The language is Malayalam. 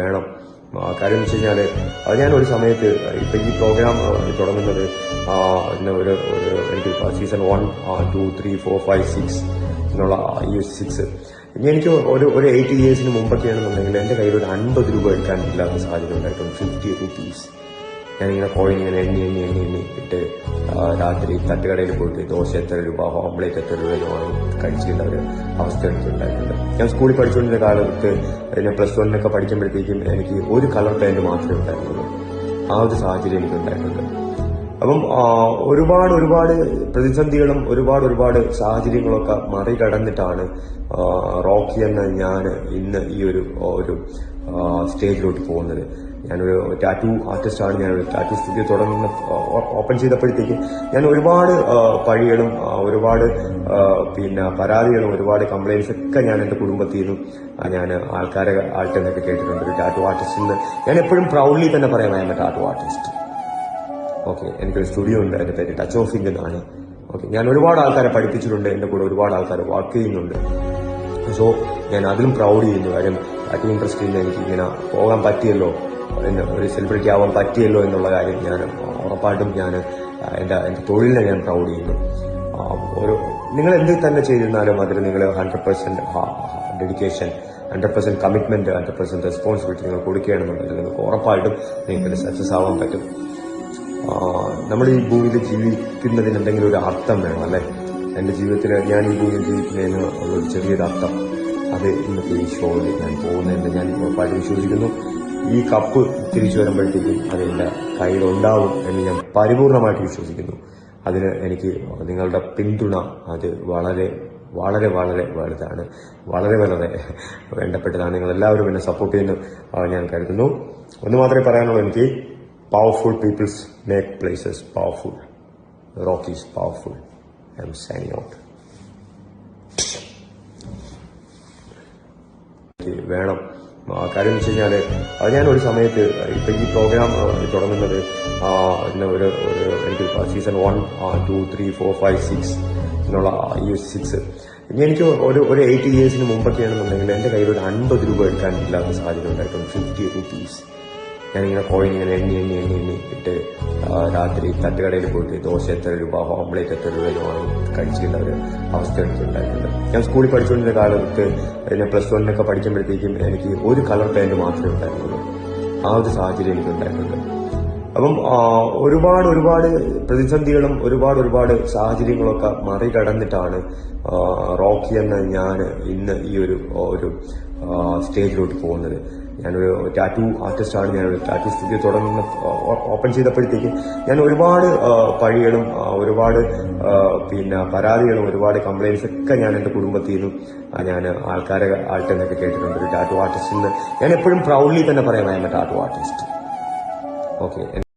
വേണം. കാര്യം വെച്ച് കഴിഞ്ഞാൽ അത് ഞാൻ ഒരു സമയത്ത് ഇപ്പം ഈ പ്രോഗ്രാം തുടങ്ങുന്നത് ഒരു എനിക്ക് season one two three four five six എന്നുള്ള സിക്സ് ഇനി എനിക്ക് ഒരു ഒരു എയ്റ്റ് ഇയേഴ്സിന് മുമ്പൊക്കെയാണെന്നുണ്ടെങ്കിൽ എന്റെ കയ്യിൽ ഒരു അൻപത് രൂപ എടുക്കാൻ ഇല്ലാത്ത സാഹചര്യം ഉണ്ടായിട്ടുണ്ട്. ഫിഫ്റ്റി റുപ്പീസ് ഞാനിങ്ങനെ കോയിൻ ഇങ്ങനെ എണ്ണി എണ്ണി എണ്ണി എണ്ണി ഇട്ട് രാത്രി തട്ടുകടയിൽ പോയിട്ട് ദോശ എത്ര രൂപ ഓംപ്ലേറ്റ് എത്ര രൂപ വാങ്ങി കഴിച്ചിട്ടുള്ള ഒരു അവസ്ഥ എടുത്തിട്ടുണ്ടായിട്ടുണ്ട് ഞാൻ സ്കൂളിൽ പഠിച്ചുകൊണ്ടിരുന്ന കാലത്ത് പിന്നെ പ്ലസ് വണ്ണിനൊക്കെ പഠിക്കുമ്പോഴത്തേക്കും എനിക്ക് ഒരു കളർ പാന്റ് മാത്രമേ ഉണ്ടായിരുന്നുള്ളൂ. ആ ഒരു സാഹചര്യം എനിക്കുണ്ടായിട്ടുണ്ട്. അപ്പം ഒരുപാട് ഒരുപാട് പ്രതിസന്ധികളും ഒരുപാട് ഒരുപാട് സാഹചര്യങ്ങളൊക്കെ മറികടന്നിട്ടാണ് റോക്കി എന്ന ഞാൻ ഇന്ന് ഈ ഒരു ഒരു സ്റ്റേജിലോട്ട് പോകുന്നത്. ഞാനൊരു ടാറ്റു ആർട്ടിസ്റ്റാണ്. ഞാനൊരു ടാറ്റു സ്റ്റുഡിയോ തുടങ്ങുന്ന ഓപ്പൺ ചെയ്തപ്പോഴത്തേക്ക് ഞാൻ ഒരുപാട് പഴികളും ഒരുപാട് പിന്നെ പരാതികളും ഒരുപാട് കംപ്ലയിൻസ് ഒക്കെ ഞാൻ എന്റെ കുടുംബത്തിൽ നിന്നും ഞാൻ ആൾക്കാരെ ആൾക്കാർ നിന്നൊക്കെ കേട്ടിട്ടുണ്ട്. ഒരു ടാറ്റു ആർട്ടിസ്റ്റ് എന്ന് ഞാൻ എപ്പോഴും പ്രൗഡ്ലി തന്നെ പറയാം എ ടാറ്റു ആർട്ടിസ്റ്റ് ഓക്കെ എനിക്കൊരു സ്റ്റുഡിയോ ഉണ്ട് എന്റെ പേര് ടച്ച് ഓഫിംഗ് എന്നാണ്. ഓക്കെ ഞാൻ ഒരുപാട് ആൾക്കാരെ പഠിപ്പിച്ചിട്ടുണ്ട് എന്റെ കൂടെ ഒരുപാട് ആൾക്കാർ വർക്ക് ചെയ്യുന്നുണ്ട്. സോ ഞാൻ അതിലും പ്രൗഡ് ചെയ്യുന്നു. കാര്യം ടാറ്റു ഇൻഡസ്ട്രിയിൽ എനിക്ക് ഇങ്ങനെ പോകാൻ പറ്റിയല്ലോ എന്നെ ഒരു സെലിബ്രിറ്റി ആവാൻ പറ്റിയല്ലോ എന്നുള്ള കാര്യം ഞാൻ ഉറപ്പായിട്ടും ഞാൻ എന്റെ എന്റെ തൊഴിലിനെ ഞാൻ പ്രൗഡ് ചെയ്യുന്നു. ഒരു നിങ്ങൾ എന്ത് തന്നെ ചെയ്തിരുന്നാലും അതിൽ നിങ്ങൾ hundred percent dedication hundred percent commitment hundred percent responsibility നിങ്ങൾ കൊടുക്കുകയാണെന്നുണ്ടെങ്കിൽ നിങ്ങൾക്ക് ഉറപ്പായിട്ടും നിങ്ങൾക്ക് സക്സസ് ആവാൻ പറ്റും. നമ്മൾ ഈ ഭൂമിയിൽ ജീവിക്കുന്നതിന് എന്തെങ്കിലും ഒരു അർത്ഥം വേണം അല്ലെ? എന്റെ ജീവിതത്തിൽ ഞാൻ ഈ ഭൂമിയിൽ ജീവിക്കുന്നതിന് ഉള്ളൊരു ചെറിയൊരു അർത്ഥം അത് ഇന്നത്തെ ഈ ഷോയിൽ ഞാൻ പോകുന്നതിന്റെ ഞാൻ ഉറപ്പായിട്ട് വിശ്വസിക്കുന്നു. ഈ കപ്പ് തിരിച്ചു വരുമ്പോഴത്തേക്കും അത് എന്റെ കയ്യിലുണ്ടാവും എന്ന് ഞാൻ പരിപൂർണമായിട്ട് വിശ്വസിക്കുന്നു. അതിന് എനിക്ക് നിങ്ങളുടെ പിന്തുണ അത് വളരെ വളരെ വളരെ വലുതാണ്. വളരെ വളരെ വേണ്ടപ്പെട്ടതാണ്. നിങ്ങൾ എല്ലാവരും എന്നെ സപ്പോർട്ട് ചെയ്യുന്നു. ഞാൻ കരുതുന്നു. ഒന്ന് മാത്രമേ പറയാനുള്ളൂ എനിക്ക് powerful people make places powerful. Rock is powerful. I'm signing out. വേണം കാര്യം വെച്ച് കഴിഞ്ഞാൽ അത് ഞാൻ ഒരു സമയത്ത് ഇപ്പം ഈ പ്രോഗ്രാം തുടങ്ങുന്നത് ഒരു എനിക്ക് season one two three four five six എന്നുള്ള ഈ സിക്സ് ഇനി എനിക്ക് ഒരു ഒരു എയ്റ്റ് ഇയേഴ്സിന് മുമ്പൊക്കെയാണെന്നുണ്ടെങ്കിൽ എന്റെ കയ്യിൽ ഒരു അൻപത് രൂപ എടുക്കാൻ ഇല്ലാത്ത സാഹചര്യം ഉണ്ടായിട്ടുണ്ട് ഫിഫ്റ്റി റുപ്പീസ് ഞാനിങ്ങനെ കോയിൻ ഇങ്ങനെ എണ്ണി എണ്ണി എണ്ണി എണ്ണി ഇട്ട് രാത്രി തട്ടുകടയിൽ പോയിട്ട് ദോശ എത്ര രൂപ ഓംപ്ലേറ്റ് എത്ര രൂപ കഴിച്ചിട്ടുള്ള ഒരു അവസ്ഥ എനിക്കുണ്ടായിട്ടുണ്ട്. ഞാൻ സ്കൂളിൽ പഠിച്ചുകൊണ്ടിരുന്ന കാലത്ത് പിന്നെ പ്ലസ് വണ്ണിനൊക്കെ പഠിക്കുമ്പോഴത്തേക്കും എനിക്ക് ഒരു കളർ പാന്റ് മാത്രമേ ഉണ്ടായിരുന്നുള്ളൂ. ആ ഒരു സാഹചര്യം എനിക്കുണ്ടായിട്ടുണ്ട്. അപ്പം ഒരുപാട് ഒരുപാട് പ്രതിസന്ധികളും ഒരുപാട് ഒരുപാട് സാഹചര്യങ്ങളൊക്കെ മറികടന്നിട്ടാണ് റോക്കി എന്ന ഞാൻ ഇന്ന് ഈ ഒരു ഒരു സ്റ്റേജിലോട്ട് പോകുന്നത്. ഞാനൊരു ടാറ്റു ആർട്ടിസ്റ്റാണ് ഞാനൊരു ടാറ്റു സ്റ്റുഡിയോ തുടങ്ങുന്ന ഓപ്പൺ ചെയ്തപ്പോഴത്തേക്ക് ഞാൻ ഒരുപാട് പഴികളും ഒരുപാട് പിന്നെ പരാതികളും ഒരുപാട് കംപ്ലയിൻസ് ഒക്കെ ഞാൻ എന്റെ കുടുംബത്തിൽ നിന്നും ഞാൻ ആൾക്കാരെ ആൾക്കാർ നിന്നൊക്കെ കേട്ടിട്ടുണ്ട്. ഒരു ടാറ്റു ആർട്ടിസ്റ്റിൽ ഞാൻ എപ്പോഴും പ്രൗഡ്ലി തന്നെ പറയാം I am a tattoo artist okay